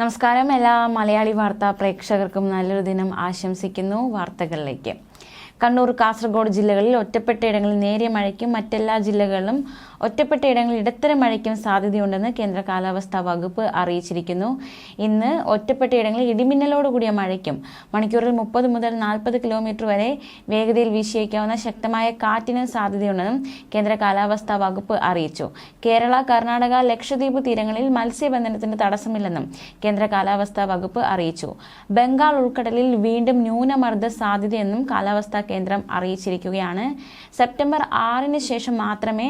നമസ്കാരം. എല്ലാ മലയാളി വാർത്താ പ്രേക്ഷകർക്കും നല്ലൊരു ദിനം ആശംസിക്കുന്നു വാർത്തകളിലേക്ക്. കണ്ണൂർ കാസർഗോഡ് ജില്ലകളിൽ ഒറ്റപ്പെട്ട ഇടങ്ങളിൽ നേരിയ മഴയ്ക്കും മറ്റെല്ലാ ജില്ലകളിലും ഒറ്റപ്പെട്ടയിടങ്ങളിൽ ഇടത്തരം മഴയ്ക്കും സാധ്യതയുണ്ടെന്ന് കേന്ദ്ര കാലാവസ്ഥാ വകുപ്പ് അറിയിച്ചിരിക്കുന്നു. ഇന്ന് ഒറ്റപ്പെട്ട ഇടങ്ങളിൽ ഇടിമിന്നലോട് ഇടിമിന്നലോടുകൂടിയ മഴയ്ക്കും മണിക്കൂറിൽ മുപ്പത് മുതൽ നാൽപ്പത് കിലോമീറ്റർ വരെ വേഗതയിൽ വീശിയേക്കാവുന്ന ശക്തമായ കാറ്റിനും സാധ്യതയുണ്ടെന്നും കേന്ദ്ര കാലാവസ്ഥാ വകുപ്പ് അറിയിച്ചു. കേരള കർണാടക ലക്ഷദ്വീപ് തീരങ്ങളിൽ മത്സ്യബന്ധനത്തിന് തടസ്സമില്ലെന്നും കേന്ദ്ര കാലാവസ്ഥാ വകുപ്പ് അറിയിച്ചു. ബംഗാൾ ഉൾക്കടലിൽ വീണ്ടും ന്യൂനമർദ്ദ സാധ്യതയെന്നും കാലാവസ്ഥാ കേന്ദ്രം അറിയിച്ചിരിക്കുകയാണ്. സെപ്റ്റംബർ ആറിന് ശേഷം മാത്രമേ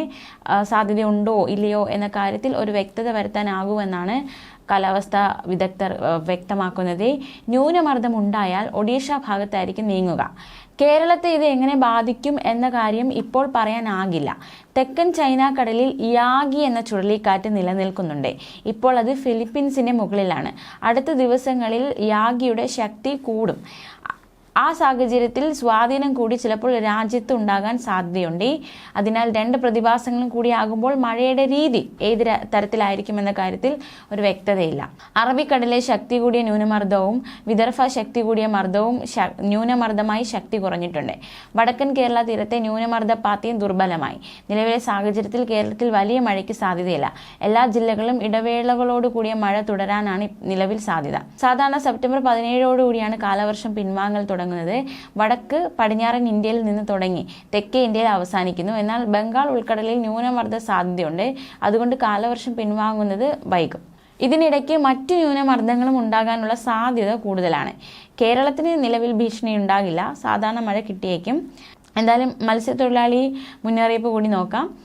സാധ്യതയുണ്ടോ ഇല്ലയോ എന്ന കാര്യത്തിൽ ഒരു വ്യക്തത വരുത്താനാകുമെന്നാണ് കാലാവസ്ഥ വിദഗ്ധർ വ്യക്തമാക്കുന്നത്. ന്യൂനമർദ്ദം ഉണ്ടായാൽ ഒഡീഷ ഭാഗത്തായിരിക്കും നീങ്ങുക. കേരളത്തെ ഇത് എങ്ങനെ ബാധിക്കും എന്ന കാര്യം ഇപ്പോൾ പറയാനാകില്ല. തെക്കൻ ചൈന കടലിൽ യാഗി എന്ന ചുഴലിക്കാറ്റ് നിലനിൽക്കുന്നുണ്ട്. ഇപ്പോൾ അത് ഫിലിപ്പീൻസിന്റെ മുകളിലാണ്. അടുത്ത ദിവസങ്ങളിൽ യാഗിയുടെ ശക്തി കൂടും. ആ സാഹചര്യത്തിൽ സ്വാധീനം കൂടി ചിലപ്പോൾ രാജ്യത്ത് ഉണ്ടാകാൻ സാധ്യതയുണ്ട്. അതിനാൽ രണ്ട് പ്രതിഭാസങ്ങളും കൂടിയാകുമ്പോൾ മഴയുടെ രീതി ഏത് തരത്തിലായിരിക്കും എന്ന കാര്യത്തിൽ ഒരു വ്യക്തതയില്ല. അറബിക്കടലിലെ ശക്തി കൂടിയ ന്യൂനമർദ്ദവും വിദർഭ ശക്തി കൂടിയ മർദ്ദവും ന്യൂനമർദ്ദമായി ശക്തി കുറഞ്ഞിട്ടുണ്ട്. വടക്കൻ കേരള തീരത്തെ ന്യൂനമർദ്ദ പാത്തിയും ദുർബലമായി. നിലവിലെ സാഹചര്യത്തിൽ കേരളത്തിൽ വലിയ മഴയ്ക്ക് സാധ്യതയില്ല. എല്ലാ ജില്ലകളിലും ഇടവേളകളോട് കൂടിയ മഴ തുടരാനാണ് നിലവിൽ സാധ്യത. സാധാരണ സെപ്റ്റംബർ പതിനേഴോടുകൂടിയാണ് കാലവർഷം പിൻവാങ്ങൽ തുടങ്ങുന്നത്. വടക്ക് പടിഞ്ഞാറൻ ഇന്ത്യയിൽ നിന്ന് തുടങ്ങി. തെക്കേ ഇന്ത്യയിൽ അവസാനിക്കുന്നു. എന്നാൽ ബംഗാൾ ഉൾക്കടലിൽ ന്യൂനമർദ്ദ സാധ്യതയുണ്ട്. അതുകൊണ്ട് കാലവർഷം പിൻവാങ്ങുന്നത് വൈകും. ഇതിനിടയ്ക്ക് മറ്റു ന്യൂനമർദ്ദങ്ങളും ഉണ്ടാകാനുള്ള സാധ്യത കൂടുതലാണ്. കേരളത്തിന് നിലവിൽ ഭീഷണി ഉണ്ടാകില്ല സാധാരണ മഴ കിട്ടിയേക്കും. എന്തായാലും മത്സ്യത്തൊഴിലാളി മുന്നറിയിപ്പ് കൂടി നോക്കാം.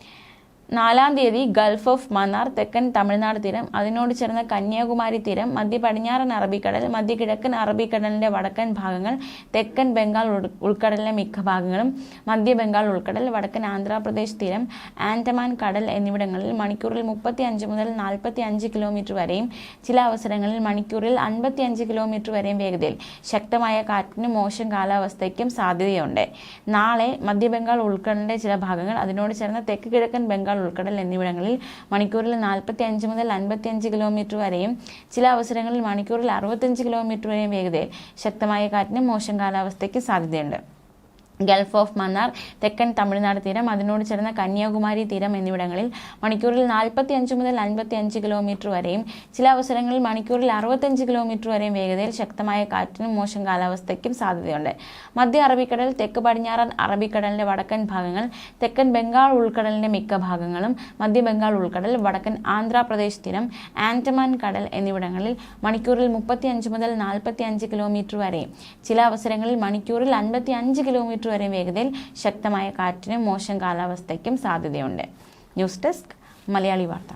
നാലാം തീയതി ഗൾഫ് ഓഫ് മന്നാർ തെക്കൻ തമിഴ്നാട് തീരം അതിനോട് ചേർന്ന കന്യാകുമാരി തീരം മധ്യ പടിഞ്ഞാറൻ അറബിക്കടൽ മധ്യ കിഴക്കൻ അറബിക്കടലിന്റെ വടക്കൻ ഭാഗങ്ങൾ തെക്കൻ ബംഗാൾ ഉൾ- ഉൾക്കടലിലെ മിക്ക ഭാഗങ്ങളും മധ്യ ബംഗാൾ ഉൾക്കടൽ വടക്കൻ ആന്ധ്രാപ്രദേശ് തീരം ആൻഡമാൻ കടൽ എന്നിവിടങ്ങളിൽ മണിക്കൂറിൽ മുപ്പത്തി അഞ്ച് മുതൽ നാൽപ്പത്തി അഞ്ച് കിലോമീറ്റർ വരെയും ചില അവസരങ്ങളിൽ മണിക്കൂറിൽ അൻപത്തി അഞ്ച് കിലോമീറ്റർ വരെയും വേഗതയിൽ ശക്തമായ കാറ്റിനും മോശം കാലാവസ്ഥയ്ക്കും സാധ്യതയുണ്ട്. നാളെ മധ്യ ബംഗാൾ ഉൾക്കടലിന്റെ ചില ഭാഗങ്ങൾ അതിനോട് ചേർന്ന തെക്ക് കിഴക്കൻ ബംഗാൾ ഉൾക്കടൽ എന്നിവിടങ്ങളിൽ മണിക്കൂറിൽ നാൽപ്പത്തി അഞ്ച് മുതൽ അൻപത്തി അഞ്ച് കിലോമീറ്റർ വരെയും ചില അവസരങ്ങളിൽ മണിക്കൂറിൽ അറുപത്തഞ്ച് കിലോമീറ്റർ വരെയും വേഗതയിൽ ശക്തമായ കാറ്റിനും മോശം കാലാവസ്ഥയ്ക്ക് സാധ്യതയുണ്ട്. ഗൾഫ് ഓഫ് മന്നാർ തെക്കൻ തമിഴ്നാട് തീരം അതിനോട് ചേർന്ന കന്യാകുമാരി തീരം എന്നിവിടങ്ങളിൽ മണിക്കൂറിൽ നാൽപ്പത്തി അഞ്ച് മുതൽ അൻപത്തി അഞ്ച് കിലോമീറ്റർ വരെയും ചില അവസരങ്ങളിൽ മണിക്കൂറിൽ അറുപത്തഞ്ച് കിലോമീറ്റർ വരെയും വേഗതയിൽ ശക്തമായ കാറ്റിനും മോശം കാലാവസ്ഥയ്ക്കും സാധ്യതയുണ്ട്. മധ്യ അറബിക്കടൽ തെക്ക് പടിഞ്ഞാറൻ അറബിക്കടലിന്റെ വടക്കൻ ഭാഗങ്ങൾ തെക്കൻ ബംഗാൾ ഉൾക്കടലിന്റെ മിക്ക ഭാഗങ്ങളും മധ്യ ബംഗാൾ ഉൾക്കടൽ വടക്കൻ ആന്ധ്രാപ്രദേശ് തീരം ആൻഡമാൻ കടൽ എന്നിവിടങ്ങളിൽ മണിക്കൂറിൽ മുപ്പത്തി മുതൽ നാൽപ്പത്തി അഞ്ച് കിലോമീറ്റർ വരെയും ചില അവസരങ്ങളിൽ മണിക്കൂറിൽ അൻപത്തി അഞ്ച് കിലോമീറ്റർ വരെ വേഗതയിൽ ശക്തമായ കാറ്റിനും മോശം കാലാവസ്ഥയ്ക്കും സാധ്യതയുണ്ട്. ന്യൂസ് ഡെസ്ക് മലയാളി വാർത്ത.